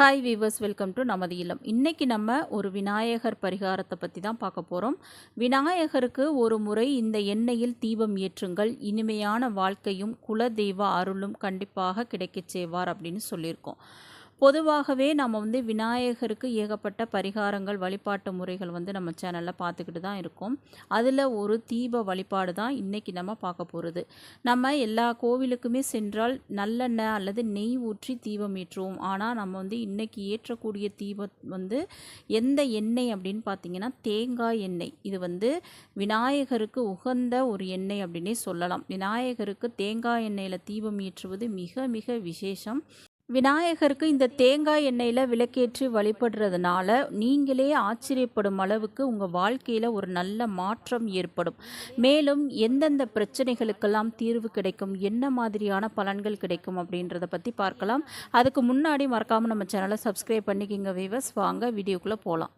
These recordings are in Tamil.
ஹாய் வீவர்ஸ் வெல்கம் டு நமது இல்லம். இன்னைக்கு நம்ம ஒரு விநாயகர் பரிகாரத்தை பற்றி தான் பார்க்க போகிறோம் விநாயகருக்கு ஒரு முறை இந்த எண்ணெயில் தீபம் ஏற்றுங்கள். இனிமையான வாழ்க்கையும் குலதெய்வ அருளும் கண்டிப்பாக கிடைக்கச் செய்வார் அப்படின்னு சொல்லியிருக்கோம். பொதுவாகவே நம்ம வந்து விநாயகருக்கு ஏகப்பட்ட பரிகாரங்கள் வழிபாட்டு முறைகள் வந்து நம்ம சேனலில் பார்த்துக்கிட்டு தான் இருக்கோம். அதில் ஒரு தீப வழிபாடு தான் இன்றைக்கி நம்ம பார்க்க போகிறது நம்ம எல்லா கோவிலுக்குமே சென்றால் நல்லெண்ணெய் அல்லது நெய் ஊற்றி தீபம் ஏற்றுவோம். ஆனால் நம்ம வந்து இன்றைக்கி ஏற்றக்கூடிய தீபம் வந்து எந்த எண்ணெய் அப்படின்னு பார்த்தீங்கன்னா தேங்காய் எண்ணெய். இது வந்து விநாயகருக்கு உகந்த ஒரு எண்ணெய் அப்படின்னே சொல்லலாம். விநாயகருக்கு தேங்காய் எண்ணெயில் தீபம் ஏற்றுவது மிக மிக விசேஷம். விநாயகருக்கு இந்த தேங்காய் எண்ணெயில் விளக்கேற்றி வழிபடுறதுனால நீங்களே ஆச்சரியப்படும் அளவுக்கு உங்கள் வாழ்க்கையில் ஒரு நல்ல மாற்றம் ஏற்படும். மேலும் எந்தெந்த பிரச்சனைகளுக்கெல்லாம் தீர்வு கிடைக்கும் என்ன மாதிரியான பலன்கள் கிடைக்கும் அப்படின்றத பற்றி பார்க்கலாம். அதுக்கு முன்னாடி மறக்காமல் நம்ம சேனலை சப்ஸ்கிரைப் பண்ணிக்கிங்க வீவர்ஸ் வாங்க வீடியோக்குள்ளே போகலாம்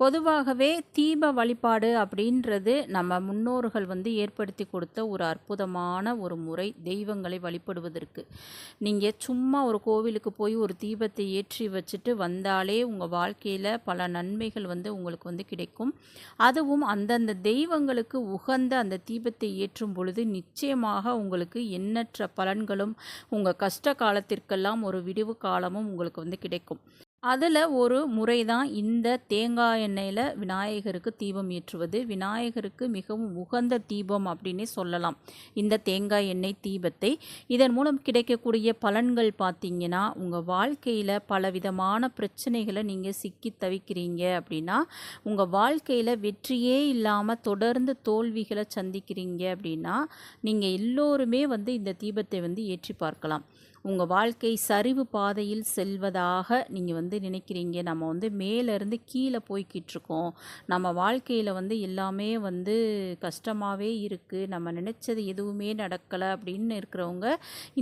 பொதுவாகவே தீப வழிபாடு அப்படின்றது நம்ம முன்னோர்கள் வந்து ஏற்படுத்தி கொடுத்த ஒரு அற்புதமான ஒரு முறை தெய்வங்களை வழிபடுவதற்கு. நீங்கள் சும்மா ஒரு கோவிலுக்கு போய் ஒரு தீபத்தை ஏற்றி வச்சுட்டு வந்தாலே உங்கள் வாழ்க்கையில் பல நன்மைகள் வந்து உங்களுக்கு வந்து கிடைக்கும். அதுவும் அந்தந்த தெய்வங்களுக்கு உகந்த அந்த தீபத்தை ஏற்றும் பொழுது நிச்சயமாக உங்களுக்கு எண்ணற்ற பலன்களும் உங்கள் கஷ்ட காலத்திற்கெல்லாம் ஒரு விடிவு காலமும் உங்களுக்கு வந்து கிடைக்கும். அதில் ஒரு முறை தான் இந்த தேங்காய் எண்ணெயில் விநாயகருக்கு தீபம் ஏற்றுவது. விநாயகருக்கு மிகவும் உகந்த தீபம் அப்படின்னே சொல்லலாம். இந்த தேங்காய் எண்ணெய் தீபத்தை. இதன் மூலம் கிடைக்கக்கூடிய பலன்கள் பார்த்தீங்கன்னா உங்கள் வாழ்க்கையில் பலவிதமான பிரச்சனைகளை நீங்கள் சிக்கி தவிக்கிறீங்க அப்படின்னா உங்கள் வாழ்க்கையில் வெற்றியே இல்லாமல் தொடர்ந்து தோல்விகளை சந்திக்கிறீங்க அப்படின்னா நீங்கள் எல்லோருமே வந்து இந்த தீபத்தை வந்து ஏற்றி பார்க்கலாம். உங்கள் வாழ்க்கை சரிவு பாதையில் செல்வதாக நீங்கள் வந்து நினைக்கிறீங்க. நம்ம வந்து மேலேருந்து கீழே போய்கிட்டுருக்கோம் நம்ம வாழ்க்கையில் வந்து எல்லாமே வந்து கஷ்டமாகவே இருக்குது நம்ம நினச்சது எதுவுமே நடக்கலை அப்படின்னு இருக்கிறவங்க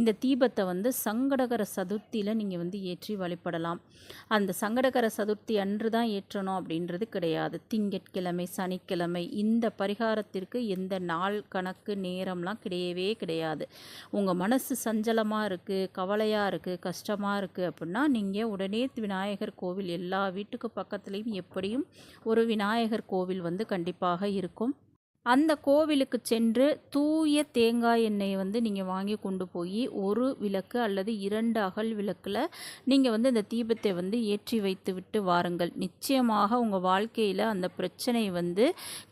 இந்த தீபத்தை வந்து சங்கடகர சதுர்த்தியில் நீங்கள் வந்து ஏற்றி வழிபடலாம். அந்த சங்கடகர சதுர்த்தி அன்று தான் ஏற்றணும் அப்படின்றது கிடையாது. திங்கட்கிழமை சனிக்கிழமை இந்த பரிகாரத்திற்கு எந்த நாள் கணக்கு நேரம்லாம் கிடையவே கிடையாது. உங்கள் மனசு சஞ்சலமாக இருக்குது கவலையாக இருக்குது கஷ்டமாக இருக்குது அப்படின்னா நீங்கள் உடனே விநாயகர் கோவில் எல்லா வீட்டுக்கு பக்கத்துலேயும் எப்படியும் ஒரு விநாயகர் கோவில் வந்து கண்டிப்பாக இருக்கும். அந்த கோவிலுக்கு சென்று தூய தேங்காய் எண்ணெயை வந்து நீங்கள் வாங்கி கொண்டு போய் ஒரு விளக்கு அல்லது இரண்டு அகல் விளக்கில் நீங்கள் வந்து இந்த தீபத்தை வந்து ஏற்றி வைத்து விட்டு வாருங்கள். நிச்சயமாக உங்கள் வாழ்க்கையில் அந்த பிரச்சனை வந்து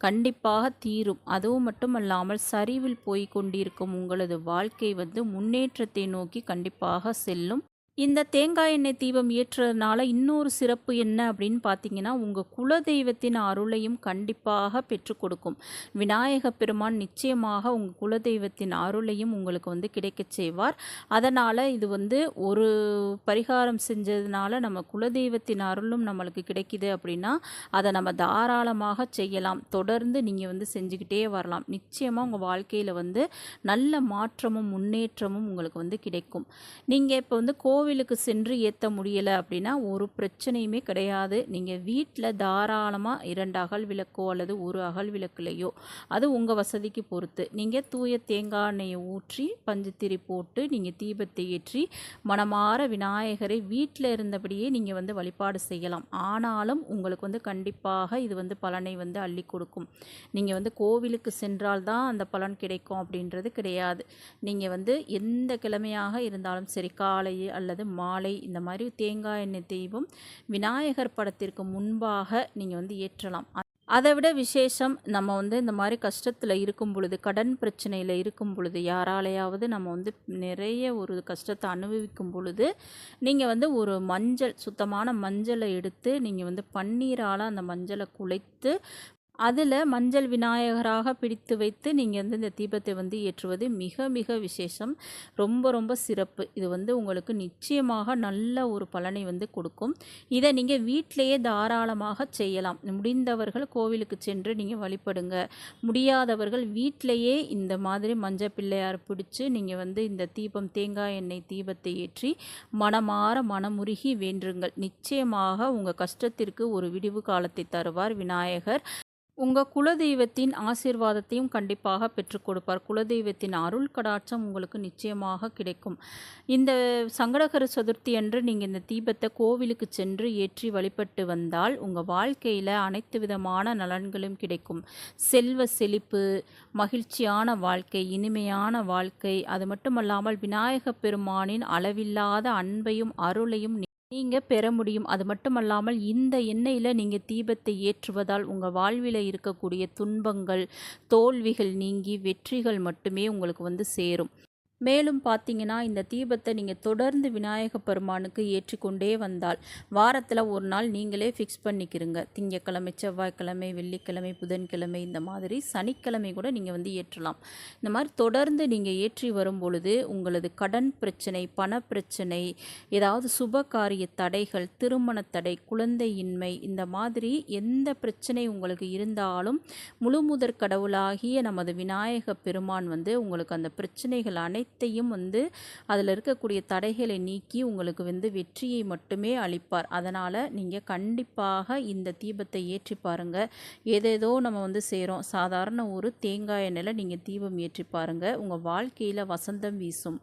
கண்டிப்பாக தீரும். அதுவும் மட்டும் அல்லாமல் சரிவில் போய் கொண்டிருக்கும் உங்களது வாழ்க்கை வந்து முன்னேற்றத்தை நோக்கி கண்டிப்பாக செல்லும். இந்த தேங்காய் எண்ணெய் தீபம் ஏற்றுறதுனால இன்னொரு சிறப்பு என்ன அப்படின்னு பார்த்தீங்கன்னா உங்கள் குலதெய்வத்தின் அருளையும் கண்டிப்பாக பெற்று கொடுக்கும். விநாயக பெருமான் நிச்சயமாக உங்கள் குலதெய்வத்தின் அருளையும் உங்களுக்கு வந்து கிடைக்க செய்வார். அதனால் இது வந்து ஒரு பரிகாரம் செஞ்சதுனால நம்ம குலதெய்வத்தின் அருளும் நம்மளுக்கு கிடைக்கிது அப்படின்னா அதை நம்ம தாராளமாக செய்யலாம். தொடர்ந்து நீங்கள் வந்து செஞ்சுக்கிட்டே வரலாம். நிச்சயமாக உங்கள் வாழ்க்கையில் வந்து நல்ல மாற்றமும் முன்னேற்றமும் உங்களுக்கு வந்து கிடைக்கும். நீங்கள் இப்போ வந்து கோவில் கோவிலுக்கு சென்று ஏற்ற முடியலை அப்படின்னா ஒரு பிரச்சனையுமே கிடையாது. நீங்கள் வீட்டில் தாராளமாக இரண்டு அகல் விளக்கோ அல்லது ஒரு அகல் விளக்குலையோ அது உங்கள் வசதிக்கு பொறுத்து. நீங்கள் தூய தேங்காய் எண்ணெயை ஊற்றி பஞ்சுத்திரி போட்டு நீங்கள் தீபத்தை ஏற்றி மனமாற விநாயகரை வீட்டில் இருந்தபடியே நீங்கள் வந்து வழிபாடு செய்யலாம். ஆனாலும் உங்களுக்கு வந்து கண்டிப்பாக இது வந்து பலனை வந்து அள்ளி கொடுக்கும். நீங்கள் வந்து கோவிலுக்கு சென்றால் தான் அந்த பலன் கிடைக்கும் அப்படின்றது கிடையாது. நீங்கள் வந்து எந்த கிழமையாக இருந்தாலும் சரி காலை அல்லது அதாவது மாலை இந்த மாதிரி தேங்காய் எண்ணெய் தெய்வம் விநாயகர் படத்திற்கு முன்பாக நீங்கள் வந்து ஏற்றலாம். அதை விட விசேஷம் நம்ம வந்து இந்த மாதிரி கஷ்டத்தில் இருக்கும் பொழுது கடன் பிரச்சனையில் இருக்கும் பொழுது யாராலையாவது நம்ம வந்து நிறைய ஒரு கஷ்டத்தை அனுபவிக்கும் பொழுது நீங்கள் வந்து ஒரு மஞ்சள் சுத்தமான மஞ்சளை எடுத்து நீங்கள் வந்து பன்னீரால் அந்த மஞ்சளை குலைத்து அதில் மஞ்சள் விநாயகராக பிடித்து வைத்து நீங்கள் வந்து இந்த தீபத்தை வந்து ஏற்றுவது மிக மிக விசேஷம். ரொம்ப ரொம்ப சிறப்பு. இது வந்து உங்களுக்கு நிச்சயமாக நல்ல ஒரு பலனை வந்து கொடுக்கும். இதை நீங்கள் வீட்டிலையே தாராளமாக செய்யலாம். முடிந்தவர்கள் கோவிலுக்கு சென்று நீங்கள் வழிபடுங்க. முடியாதவர்கள் வீட்டிலையே இந்த மாதிரி மஞ்சள் பிள்ளையார் பிடிச்சி நீங்கள் வந்து இந்த தீபம் தேங்காய் எண்ணெய் தீபத்தை ஏற்றி மனமாற மனமுருகி வேண்டுங்கள். நிச்சயமாக உங்கள் கஷ்டத்திற்கு ஒரு விடிவு காலத்தை தருவார் விநாயகர். உங்கள் குலதெய்வத்தின் ஆசீர்வாதத்தையும் கண்டிப்பாக பெற்றுக் கொடுப்பார். குலதெய்வத்தின் அருள் கடாட்சம் உங்களுக்கு நிச்சயமாக கிடைக்கும். இந்த சங்கடகர சதுர்த்தி அன்று நீங்கள் இந்த தீபத்தை கோவிலுக்கு சென்று ஏற்றி வழிபட்டு வந்தால் உங்கள் வாழ்க்கையில் அனைத்து விதமான நலன்களும் கிடைக்கும். செல்வ செழிப்பு மகிழ்ச்சியான வாழ்க்கை இனிமையான வாழ்க்கை அது மட்டுமல்லாமல் விநாயக பெருமானின் அளவில்லாத அன்பையும் அருளையும் நீங்கள் பெற முடியும். அது மட்டுமல்லாமல் இந்த எண்ணெயில் நீங்கள் தீபத்தை ஏற்றுவதால் உங்கள் வாழ்வில் இருக்கக்கூடிய துன்பங்கள் தோல்விகள் நீங்கி வெற்றிகள் மட்டுமே உங்களுக்கு வந்து சேரும். மேலும் பார்த்தீங்கன்னா இந்த தீபத்தை நீங்கள் தொடர்ந்து விநாயக பெருமானுக்கு ஏற்றிக்கொண்டே வந்தால் வாரத்தில் ஒரு நாள் நீங்களே ஃபிக்ஸ் பண்ணிக்கிறங்க திங்கக்கிழமை செவ்வாய்க்கிழமை வெள்ளிக்கிழமை புதன்கிழமை இந்த மாதிரி சனிக்கிழமை கூட நீங்கள் வந்து ஏற்றலாம். இந்த மாதிரி தொடர்ந்து நீங்கள் ஏற்றி வரும் பொழுது உங்களது கடன் பிரச்சனை பண பிரச்சனை ஏதாவது சுப காரிய தடைகள் திருமண தடை குழந்தையின்மை இந்த மாதிரி எந்த பிரச்சனை உங்களுக்கு இருந்தாலும் முழு முதற் கடவுளாகிய நமது விநாயக பெருமான் வந்து உங்களுக்கு அந்த பிரச்சனைகள் அனைத்து அனைத்தையும் வந்து அதில் இருக்கக்கூடிய தடைகளை நீக்கி உங்களுக்கு வந்து வெற்றியை மட்டுமே அளிப்பார். அதனால் நீங்கள் கண்டிப்பாக இந்த தீபத்தை ஏற்றி பாருங்கள் ஏதேதோ நம்ம வந்து செய்கிறோம் சாதாரண ஒரு தேங்காய் எண்ணெயில் நீங்கள் தீபம் ஏற்றி பாருங்கள் உங்கள் வாழ்க்கையில் வசந்தம் வீசும்.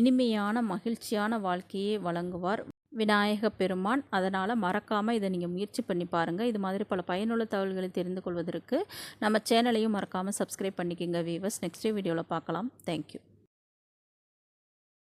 இனிமையான மகிழ்ச்சியான வாழ்க்கையை வழங்குவார் விநாயக பெருமான். அதனால் மறக்காமல் இதை நீங்கள் முயற்சி பண்ணி பாருங்கள் இது மாதிரி பல பயனுள்ள தகவல்களை தெரிந்து கொள்வதற்கு நம்ம சேனலையும் மறக்காமல் சப்ஸ்கிரைப் பண்ணிக்கோங்க வீவர்ஸ் நெக்ஸ்ட் வீடியோவில் பார்க்கலாம். தேங்க்யூ